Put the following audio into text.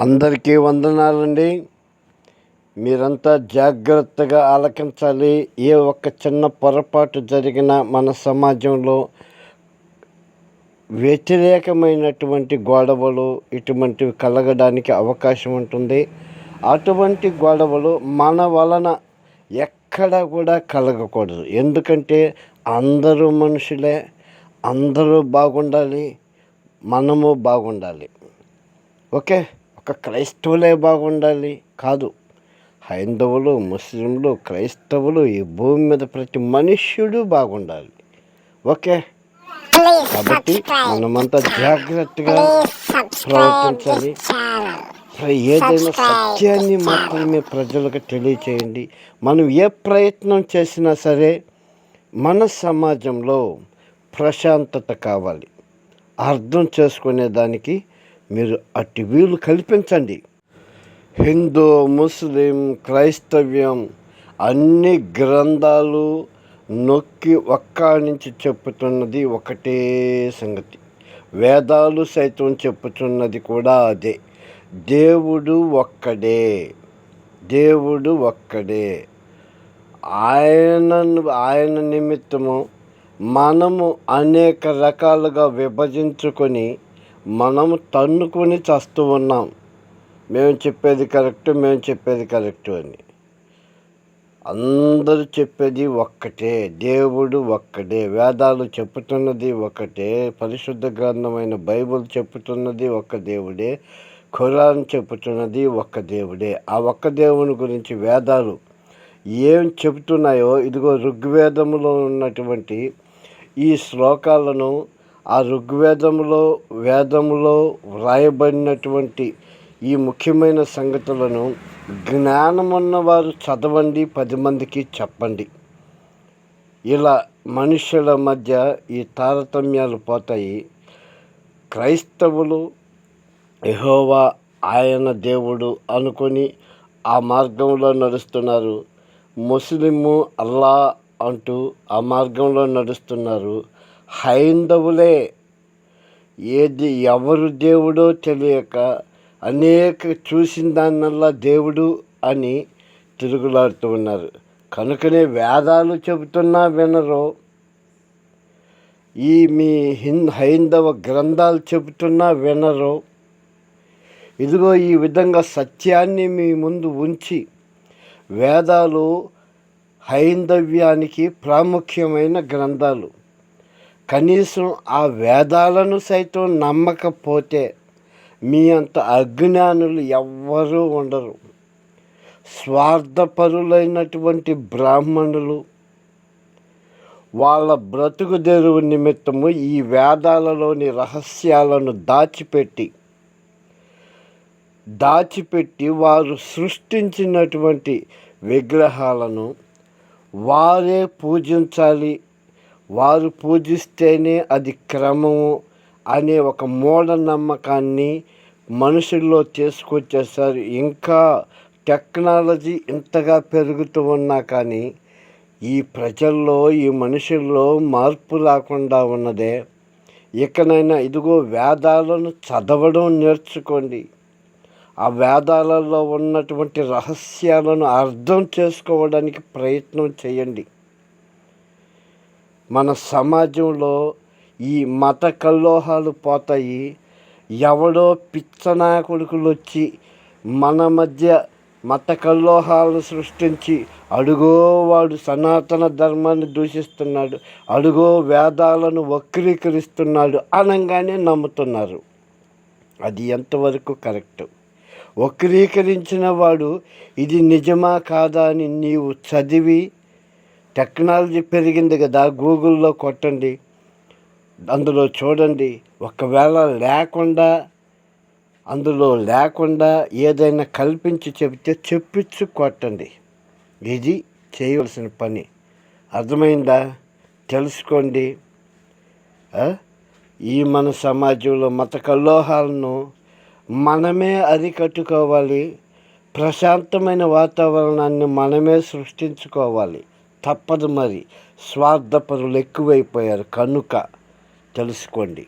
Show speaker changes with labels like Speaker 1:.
Speaker 1: అందరికీ వందనాలండి. మీరంతా జాగ్రత్తగా ఆలకించాలి. ఏ ఒక్క చిన్న పొరపాటు జరిగినా మన సమాజంలో వ్యతిరేకమైనటువంటి గొడవలు ఇటువంటివి కలగడానికి అవకాశం ఉంటుంది. అటువంటి గొడవలు మన వలన ఎక్కడ కూడా కలగకూడదు. ఎందుకంటే అందరూ మనుషులే అందరూ బాగుండాలి మనము బాగుండాలి. ఓకే? ఒక క్రైస్తవులే బాగుండాలి కాదు. హైందవులు ముస్లింలు క్రైస్తవులు ఈ భూమి మీద ప్రతి మనుష్యుడు బాగుండాలి. ఓకే? కాబట్టి మనమంతా జాగ్రత్తగా ప్రవర్తించాలి. ఏదైనా సత్యాన్ని మాత్రమే ప్రజలకు తెలియచేయండి. మనం ఏ ప్రయత్నం చేసినా సరే మన సమాజంలో ప్రశాంతత కావాలి. అర్థం చేసుకునే దానికి మీరు అట్టి వీలు కల్పించండి. హిందూ ముస్లిం క్రైస్తవ్యం అన్ని గ్రంథాలు నొక్కి ఒక్క నుంచి చెప్పుతున్నది ఒకటే సంగతి. వేదాలు సైతం చెప్పుతున్నది కూడా అదే. దేవుడు ఒక్కడే. దేవుడు ఒక్కడే. ఆయనను ఆయన నిమిత్తము మనము అనేక రకాలుగా విభజించుకొని మనం తన్నుకొని చస్తూ ఉన్నాం. మేము చెప్పేది కరెక్ట్ మేము చెప్పేది కరెక్ట్ అని. అందరూ చెప్పేది ఒక్కటే దేవుడు ఒక్కటే వేదాలు చెప్పుతున్నది ఒక్కటే పరిశుద్ధ గ్రంథమైన బైబుల్ చెప్పుతున్నది ఒక్క దేవుడే ఖురాన్ చెప్పుతున్నది ఒక్క దేవుడే. ఆ ఒక్క దేవుని గురించి వేదాలు ఏం చెబుతున్నాయో ఇదిగో ఋగ్వేదంలో ఉన్నటువంటి ఈ శ్లోకాలను ఆ ఋగ్వేదంలో వేదంలో వ్రాయబడినటువంటి ఈ ముఖ్యమైన సంగతులను జ్ఞానమున్నవారు చదవండి పది మందికి చెప్పండి. ఇలా మనుషుల మధ్య ఈ తారతమ్యాలు పోతాయి. క్రైస్తవులు ఎహోవా ఆయన దేవుడు అనుకొని ఆ మార్గంలో నడుస్తున్నారు. ముస్లిము అల్లా అంటూ ఆ మార్గంలో నడుస్తున్నారు. హైందవులే. ఏది ఎవరు దేవుడో తెలియక అనేక చూసిన దాన్నల్లా దేవుడు అని తిరుగులాడుతూ ఉన్నారు. కనుకనే వేదాలు చెబుతున్నా వినరు. ఈ మీ హిన్ హైందవ గ్రంథాలు చెబుతున్నా వినరు. ఇదిగో ఈ విధంగా సత్యాన్ని మీ ముందు ఉంచి వేదాలు హైందవ్యానికి ప్రాముఖ్యమైన గ్రంథాలు. కనీసం ఆ వేదాలను సైతం నమ్మకపోతే మీ అంత అజ్ఞానులు ఎవ్వరూ ఉండరు. స్వార్థపరులైనటువంటి బ్రాహ్మణులు వాళ్ళ బ్రతుకు తెరువు నిమిత్తము ఈ వేదాలలోని రహస్యాలను దాచిపెట్టి దాచిపెట్టి వారు సృష్టించినటువంటి విగ్రహాలను వారే పూజించాలి వారు పూజిస్తేనే అది క్రమము అనే ఒక మూఢనమ్మకాన్ని మనుషుల్లో తీసుకొచ్చేసారు ఇంకా టెక్నాలజీ ఇంతగా పెరుగుతూ ఉన్నా కానీ ఈ ప్రజల్లో ఈ మనుషుల్లో మార్పు రాకుండా ఉన్నదే. ఇకనైనా ఇదిగో వేదాలను చదవడం నేర్చుకోండి. ఆ వేదాలలో ఉన్నటువంటి రహస్యాలను అర్థం చేసుకోవడానికి ప్రయత్నం చేయండి. మన సమాజంలో ఈ మత కల్లోహాలు పోతాయి. ఎవడో పిచ్చనా కొడుకులు వచ్చి మన మధ్య మత కల్లోహాలను సృష్టించి అడుగో వాడు సనాతన ధర్మాన్ని దూషిస్తున్నాడు అడుగో వేదాలను వక్రీకరిస్తున్నాడు అనగానే నమ్ముతున్నారు. అది ఎంతవరకు కరెక్ట్? వక్రీకరించిన వాడు ఇది నిజమా కాదా అని నీవు చదివి టెక్నాలజీ పెరిగింది కదా గూగుల్లో కొట్టండి అందులో చూడండి. ఒకవేళ లేకుండా అందులో లేకుండా ఏదైనా కల్పించి చెబితే చెప్పించు కొట్టండి. ఇది చేయవలసిన పని. అర్థమైందా? తెలుసుకోండి. ఈ మన సమాజంలో మత కల్లోహాలను మనమే అరికట్టుకోవాలి. ప్రశాంతమైన వాతావరణాన్ని మనమే సృష్టించుకోవాలి. తప్పదు మరి. స్వార్థపరులు ఎక్కువైపోయారు. కనుక తెలుసుకోండి.